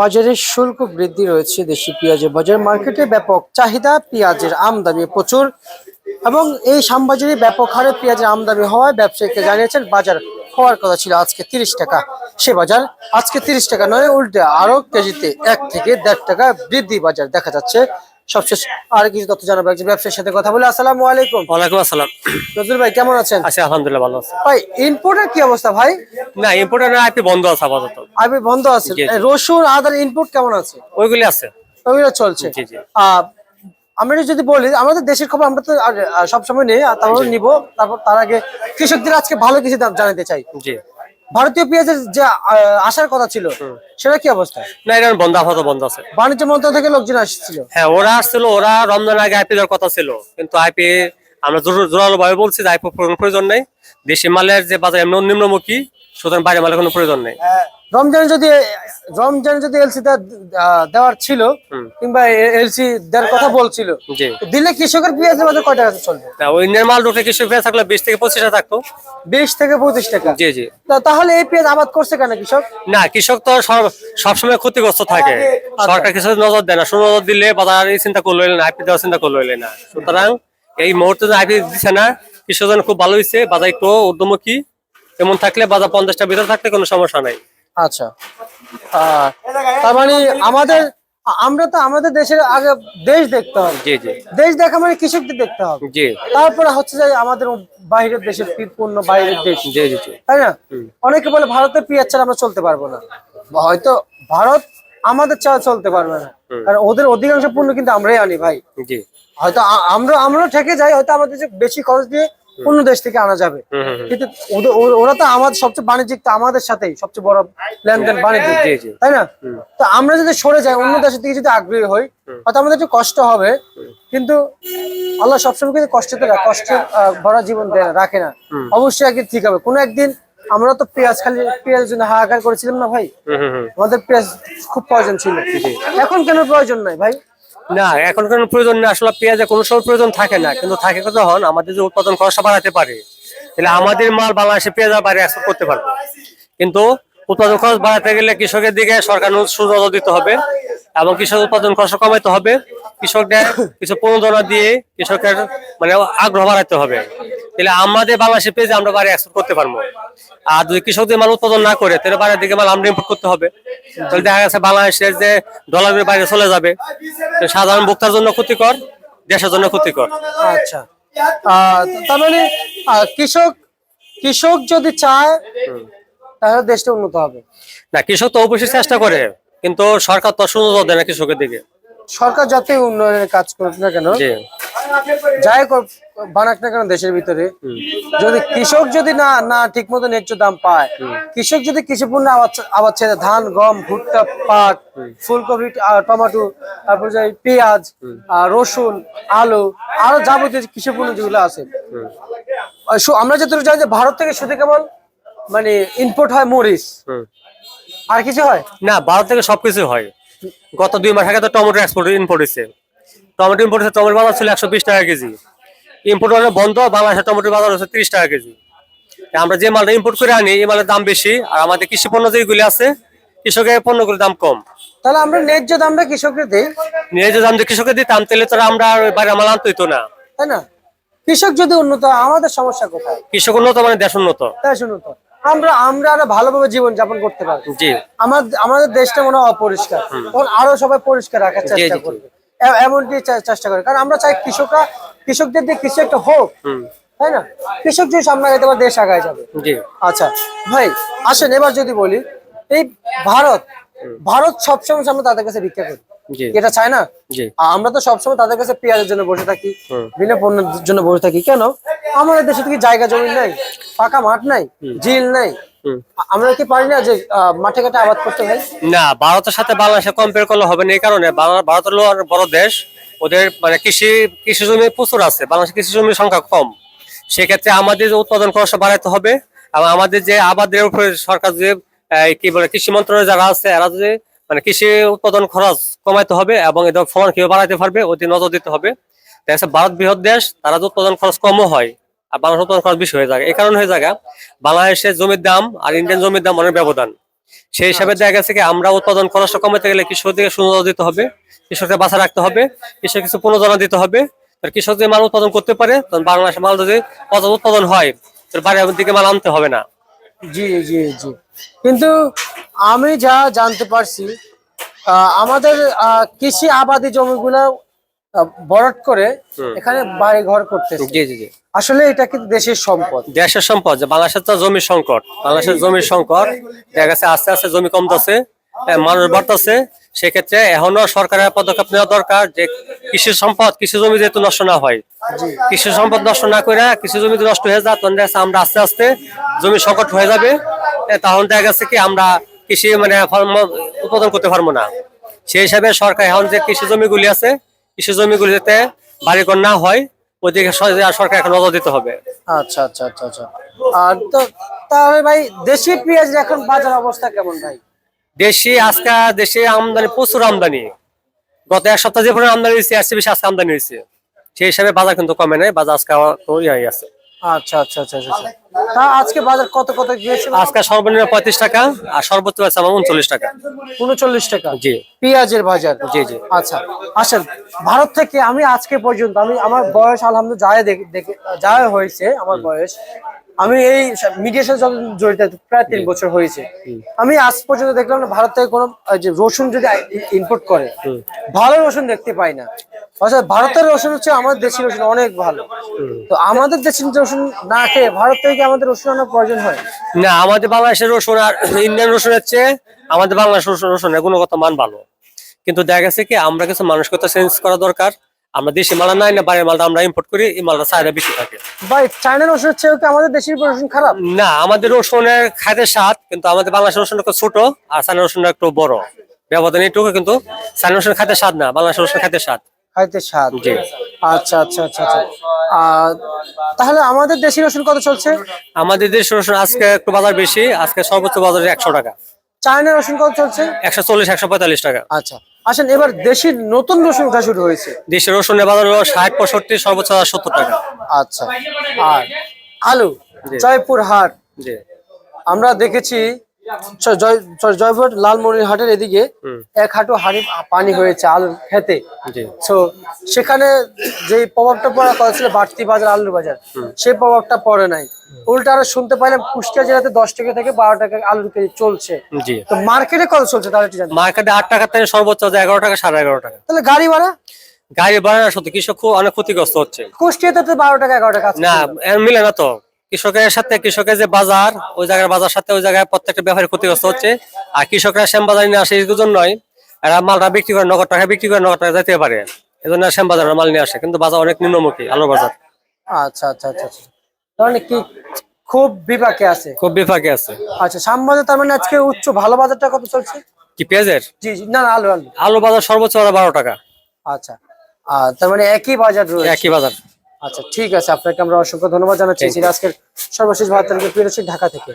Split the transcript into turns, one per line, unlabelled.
বাজারে শুল্ক বৃদ্ধি রয়েছে দেশি পেঁয়াজের বাজার মার্কেটে ব্যাপক চাহিদা, পেঁয়াজের আমদানি প্রচুর এবং এই শ্যামবাজারে ব্যাপক হারে পেঁয়াজের আমদানি হওয়ায় ব্যবসায়ীকে জানিয়েছেন, বাজার হওয়ার কথা ছিল আজকে তিরিশ টাকা। সে বাজার আজকে তিরিশ টাকা নয়, উল্টে আরও কেজিতে এক থেকে দেড় টাকা বৃদ্ধি বাজার দেখা যাচ্ছে। সবশেষ আর কিছু তথ্য জানাব একজন ব্যবসায়ীর সাথে কথা বলে। আসসালামু আলাইকুম।
ওয়ালাইকুম আসসালাম।
নজরুল ভাই কেমন আছেন?
আছি আলহামদুলিল্লাহ ভালো আছে।
ভাই ইনপুটের কি অবস্থা ভাই?
না ইম্পোর্টার আইপি বন্ধ আছে আপাতত।
আইপি বন্ধ আছে। রসুন আদার ইনপুট কেমন আছে?
ওইগুলি আছে।
ওইগুলো চলছে।
জি, জি।
আমরা যদি বলি আমাদের দেশের খবর আমরা তো সবসময় নেই আর তারপর নিব। তারপর তার আগে কৃষকদের আজকে ভালো কিছু দাম জানাতে চাই।
জি।
ভারতীয় পেঁয়াজের যে আসার কথা ছিল সেটা কি অবস্থা?
না এটা বন্ধ আপাতত বন্ধ আছে।
বাণিজ্য মন্ত্রণালয় থেকে লোকজন আসছিল?
হ্যাঁ ওরা আসছিল ওরা রমজান আগে আইপি দেওয়ার কথা ছিল। কিন্তু আইপি আমরা জোর- জোরালো ভাবে বলছি যে আইপি কোনো প্রয়োজন নেই। দেশি মালের যে বাজার এমন নিম্নমুখী সুতরাং বাইরে মালের কোনো প্রয়োজন নেই।
রমজানে যদি রমজানে যদি এলসি দেওয়ার ছিল কিংবা এলসি দেওয়ার কথা বলছিল দিলে কৃষকের পেঁয়াজের বাজার কয় টাকা চলবে?
ওই ইন্ডিয়ান মাল কৃষক কিছু পেয়ে থাকলে বিশ থেকে পঁচিশ টাকা থাকতো।
বিশ থেকে পঁচিশ টাকা।
জি জি।
তাহলে এই পেঁয়াজ আবাদ করছে কেন কৃষক?
না কৃষক তো সব- সবসময় ক্ষতিগ্রস্ত থাকে। সরকার কিছু নজর দেয় না। শুধু নজর দিলে বাজার চিন্তা করল না আইপি দেওয়ার চিন্তা করল না। সুতরাং এই মুহূর্তে আইপি দিচ্ছে না কৃষকজন খুব ভালো হয়েছে বাজার একটু ঊর্ধ্বমুখী এমন থাকলে বাজার পঞ্চাশটা ভিতরে থাকলে কোনো সমস্যা নাই।
আচ্ছা। তার মানে আমাদের আমরা তো আমাদের দেশের আগে দেশ দেখতে হবে।
জি জি।
দেশ দেখা মানে কৃষকদের দেখতে হবে।
জি।
তারপরে হচ্ছে যে আমাদের বাইরের দেশের পণ্য বাইরের দেশ।
জি
তাই না? অনেকে বলে ভারতের পেঁয়াজ ছাড়া আমরা চলতে পারব না। হয়তো ভারত আমাদের ছাড়া চলতে পারবে না। কারণ ওদের অধিকাংশ পণ্য কিন্তু আমরাই আনি ভাই।
জি।
হয়তো আমরা আমরা ঠেকে যাই হয়তো আমাদের যে বেশি খরচ দিয়ে অন্য দেশ থেকে আনা যাবে। কিন্তু ওরা তো আমাদের সবচেয়ে বাণিজ্যিক তো আমাদের সাথেই সবচেয়ে বড় লেনদেন বাণিজ্যিক।
জি, জি।
তাই না? তো আমরা যদি সরে যাই অন্য দেশের দিকে যদি আগ্রহী হই হয়তো আমাদের একটু কষ্ট হবে। কিন্তু আল্লাহ সবসময় কিন্তু কষ্ট কষ্টের ভরা জীবন দেয় রাখে না। অবশ্যই একদিন ঠিক হবে। কোনো একদিন আমরা তো পেঁয়াজ খালি পেঁয়াজের জন্য হাহাকার করেছিলাম না ভাই। আমাদের পেঁয়াজ খুব প্রয়োজন ছিল। এখন কেন প্রয়োজন নাই ভাই?
না এখন কোনো প্রয়োজন নেই আসলে পেঁয়াজের কোনো সময় প্রয়োজন থাকে না কিন্তু থাকে হন আমাদের যে উৎপাদন খরচা বাড়াতে পারে তাহলে আমাদের মাল বাংলাদেশে পেঁয়াজ বাইরে এক্সপোর্ট করতে পারবে। কিন্তু উৎপাদন খরচ বাড়াতে গেলে কৃষকের দিকে সরকার সুনজর দিতে হবে এবং কৃষক উৎপাদন খরচ কমাইতে হবে। কৃষকদের কিছু প্রণোদনা দিয়ে কৃষকের মানে আগ্রহ বাড়াতে হবে। তাহলে আমাদের বাংলাদেশের পেঁয়াজ আমরা বাইরে এক্সপোর্ট করতে পারব। আর যদি কৃষকদের মাল উৎপাদন না করে তাহলে বাইরের দিকে মাল আমরা ইম্পোর্ট করতে হবে। তাহলে দেখা গেছে বাংলাদেশের যে ডলারের বাইরে চলে যাবে সাধারণ ভোক্তার জন্য ক্ষতিকর দেশের জন্য ক্ষতিকর।
আচ্ছা। তার মানে কৃষক কৃষক যদি চায় তাহলে দেশটা উন্নত হবে।
না কৃষক তো অবশ্যই চেষ্টা করে কিন্তু সরকার তো সুযোগ দেয় না কৃষকের দিকে।
সরকার যতই উন্নয়নের কাজ করুক না কেন যাই বানাক না কেন দেশের ভিতরে যদি কৃষক যদি না না ঠিক মতো ন্যায্য দাম পায় কৃষক যদি কৃষি পণ্য আবাদ আবাদ ছেড়ে ধান গম ভুট্টা পাট ফুলকপি টমেটো তারপর পেঁয়াজ রসুন আলু আরও যাবতীয় কৃষি পণ্য যেগুলো আছে। আমরা যতটুকু জানি যে ভারত থেকে শুধু কেবল মানে ইম্পোর্ট হয় মরিচ। আর কিছু হয়?
না ভারত থেকে সবকিছু হয়। গত দুই মাস আগে তো টমেটো এক্সপোর্ট ইম্পোর্ট হয়েছে। টমেটো ইম্পোর্ট হচ্ছে টমেটো বাজার ছিল একশো বিশ টাকা কেজি। ইম্পোর্ট মানে বন্ধ বাংলাদেশের টমেটোর বাজার হচ্ছে ত্রিশ টাকা কেজি। আমরা যে মালটা ইম্পোর্ট করে আনি এই মালের দাম বেশি আর আমাদের কৃষি পণ্য যেগুলি আছে কৃষকের পণ্যগুলোর দাম কম।
তাহলে আমরা ন্যায্য দামটা কৃষকদের দিই?
নিয়ে যে দাম যে কৃষকের দিই দিতাম তাহলে তো আমরা বাইরে মাল আনতে হইতো না।
তাই না? কৃষক যদি উন্নত আমাদের সমস্যা কোথায়?
কৃষক উন্নত মানে দেশ উন্নত।
তাই শুনুন তো আমরা আমরা আরও ভালোভাবে জীবন যাপন করতে পারব
জি।
আমার আমাদের দেশটা মনে হয় অপরিষ্কার। তখন আরও সবাই পরিষ্কার রাখার চেষ্টা করবে। এমনটি চেষ্টা করে। কারণ আমরা চাই কৃষকরা কৃষকদের দিয়ে কিছু একটা হোক। তাই না? কৃষক যদি সামনে আগাইতে পারে দেশ আগায় যাবে।
জি।
আচ্ছা ভাই আসেন এবার যদি বলি এই ভারত ভারত সবসময় আমরা তাদের কাছে ভিক্ষা করি। এটা চায় না? আমরা তো সবসময় তাদের কাছে পেঁয়াজের জন্য বসে থাকি। বিনা পণ্যের জন্য বসে থাকি। কেন? আমাদের দেশে থেকে জায়গা জমি নাই? ফাঁকা মাঠ নাই? ঝিল নাই? আমরা কি পারি না যে মাঠে ঘাটে আবাদ করতে ভাই?
না ভারতের সাথে বাংলাদেশে কম্পেয়ার করলে হবে না এই কারণে ভারত হলো অনেক বড় দেশ ওদের মানে কৃষি কৃষি জমি প্রচুর আছে বাংলাদেশে কৃষি জমির সংখ্যা কম। সেক্ষেত্রে আমাদের যে উৎপাদন খরচ বাড়াতে হবে এবং আমাদের যে আবাদের উপরে সরকার যে কি বলে কৃষি মন্ত্রণালয় যারা আছে এরা যে মানে কৃষি উৎপাদন খরচ কমাইতে হবে এবং এদের ফলন কীভাবে বাড়াইতে পারবে ওদের নজর দিতে হবে। দেখা ভারত বৃহৎ দেশ তারা যে উৎপাদন খরচ কমও হয় আর বাংলাদেশ উৎপাদন খরচ বেশি হয়ে যায় এই কারণে হয়ে যায় বাংলাদেশের জমির দাম আর ইন্ডিয়ান জমির দাম অনেক ব্যবধান। সেই হিসাবে দেখা গেছে কি আমরা উৎপাদন খরচটা কমাতে গেলে কৃষকদেরকে সুন্দর দিতে হবে কৃষককে বাঁচা রাখতে হবে কৃষক কিছু প্রণোদনা দিতে হবে। কৃষক যদি মাল উৎপাদন করতে পারে তখন বাংলাদেশের মাল যদি উৎপাদন হয় তার বাইরের দিকে মাল আনতে হবে না।
জি জি জি। কিন্তু আমি যা জানতে পারছি আহ, আমাদের কৃষি আবাদি জমিগুলো করে এখানে বাড়ি ঘর করতেছে।
জি জি জি।
আসলে এটা কিন্তু দেশের সম্পদ।
দেশের সম্পদ বাংলাদেশের তো জমির সংকট বাংলাদেশের জমির সংকট দেখা গেছে আস্তে আস্তে জমি কমতেছে মানুষ বাড়তেছে সেক্ষেত্রে এখনও সরকারের পদক্ষেপ নেওয়া দরকার যে কৃষি সম্পদ কৃষি জমি যেহেতু নষ্ট না হয়। কৃষি সম্পদ নষ্ট না করে কৃষি জমি নষ্ট হয়ে যায় তখন দেখা আমরা আস্তে আস্তে জমি সংকট হয়ে যাবে তখন দেখা গেছে কি আমরা কৃষি মানে উৎপাদন করতে পারব না। সেই হিসাবে সরকার এখন যে কৃষি জমিগুলি আছে কৃষি জমিগুলি যাতে বাড়িঘর না হয় ওইদিকে সরকার এখন নজর দিতে হবে।
আচ্ছা আচ্ছা আচ্ছা আচ্ছা। আর তো তাহলে ভাই দেশি পেঁয়াজের এখন বাজার অবস্থা কেমন ভাই?
দেশি আজকে দেশে আমদানি প্রচুর আমদানি। গত এক সপ্তাহ যে পরিমাণ আমদানি হয়েছে আসছে বেশি আজকে আমদানি হয়েছে। সেই হিসাবে বাজার কিন্তু কমে নাই বাজার আজকে ইয়ে আছে।
আচ্ছা আচ্ছা আচ্ছা আচ্ছা আচ্ছা। তা আজকে বাজার কত কত
আজকে সর্বনিম্ন পঁয়ত্রিশ টাকা আর সর্বোচ্চ আছে আমার উনচল্লিশ টাকা।
উনচল্লিশ টাকা?
জি।
পেঁয়াজের বাজার?
জি, জি।
আচ্ছা আসেন ভারত থেকে আমি আজকে পর্যন্ত আমি আমার বয়স আলহামদুলিল্লাহ যায় দেখে যায় হয়েছে আমার বয়স আমি এই মিডিয়ার সাথে জড়িত প্রায় তিন বছর হয়েছে আমি আজ পর্যন্ত দেখলাম না ভারত থেকে কোনো যে রসুন যদি ইম্পোর্ট করে ভালো রসুন দেখতে পাই না। অর্থাৎ ভারতের রসুন হচ্ছে আমাদের দেশি রসুন অনেক ভালো। তো আমাদের দেশি রসুন না খেয়ে ভারত থেকে কি আমাদের রসুন আনার প্রয়োজন হয়?
না আমাদের বাংলাদেশের রসুন আর ইন্ডিয়ান রসুনের চেয়ে আমাদের বাংলাদেশ রসুন রসুনের গুণগত মান ভালো। কিন্তু দেখা গেছে কি আমরা কিছু মানুষকে তো চেঞ্জ করা দরকার। আমরা দেশি মাল নাই না বাইরের মালটা আমরা ইম্পোর্ট করি এই মালটা চাহিদা বেশি থাকে।
ভাই চায়না রসুনের চেয়েও কি আমাদের দেশের রসুন খারাপ?
না আমাদের রসুনের খাদ্যের স্বাদ কিন্তু আমাদের বাংলাদেশের রসুন একটু ছোট আর চায়না রসুন একটু বড়। ব্যবধান এইটুকু কিন্তু চায়না রসুন খাদ্যের স্বাদ না বাংলাদেশের রসুন খাদ্যের স্বাদ।
স্বাদ
জি।
আচ্ছা আচ্ছা আচ্ছা আচ্ছা। আর তাহলে আমাদের দেশি রসুন কত চলছে?
আমাদের দেশের রসুন আজকে একটু বাজার বেশি আজকে সর্বোচ্চ বাজারে একশো টাকা।
চায়না রসুন কত চলছে?
একশো চল্লিশ একশো পঁয়তাল্লিশ টাকা।
আচ্ছা। আসেন এবার দেশির নতুন রসুন উঠা শুরু হয়েছে?
দেশের রসুনের বাজার হলো ষাট পঁয়ষট্টি সর্বোচ্চ সত্তর টাকা।
আচ্ছা। আর আলু জয়পুর হাট আমরা দেখেছি জয়পুর লালমনির হাটের এদিকে এক হাঁটু হাড়ি পানি হয়েছে আলু খেতে। তো সেখানে যে প্রভাবটা পড়ার কথা ছিল বাড়তি বাজার আলুর বাজার সেই প্রভাবটা পড়ে নাই। উল্টা আরও শুনতে পাইলাম কুষ্টিয়া জেলাতে দশ টাকা থেকে বারো টাকা আলুর কেজি চলছে। তো মার্কেটে কত চলছে তাহলে
মার্কেটে আট টাকা থেকে সর্বোচ্চ এগারো টাকা সাড়ে এগারো টাকা।
তাহলে গাড়ি ভাড়া?
গাড়ি বাড়ানো সত্যি কৃষক খুব অনেক ক্ষতিগ্রস্ত হচ্ছে।
কুষ্টিয়াতে তো বারো টাকা এগারো টাকা
না মিলে না তো। কৃষকের সাথে কৃষকের যে বাজার ওই জায়গার বাজার সাথে ওই জায়গায় প্রত্যেকটা ব্যাপারে ক্ষতিগ্রস্ত হচ্ছে। আর কৃষকরা শ্যাম বাজারে নিয়ে আসে এই জন্যই এরা মালটা বিক্রি করে নগদ টাকা বিক্রি করে নগদ টাকা যেতে পারে। এই জন্য শ্যাম বাজারে মাল নিয়ে আসে কিন্তু বাজার অনেক নিম্নমুখী আলুর বাজার।
আচ্ছা আচ্ছা আচ্ছা আচ্ছা। তার মানে কি খুব বিপাকে আছে?
খুব বিপাকে আছে।
আচ্ছা শ্যামবাজার তার মানে আজকে উচ্চ ভালো বাজারটা কত চলছে?
কি পেঁয়াজের?
জি জি না আলু আলু।
আলু বাজার সর্বোচ্চ বারো টাকা।
আচ্ছা আর তার মানে একই বাজার
একই বাজার।
আচ্ছা ঠিক আছে। আপনাকে আমরা অসংখ্য ধন্যবাদ জানাচ্ছি। আজকের সর্বশেষ প্রিয় ঢাকা থেকে।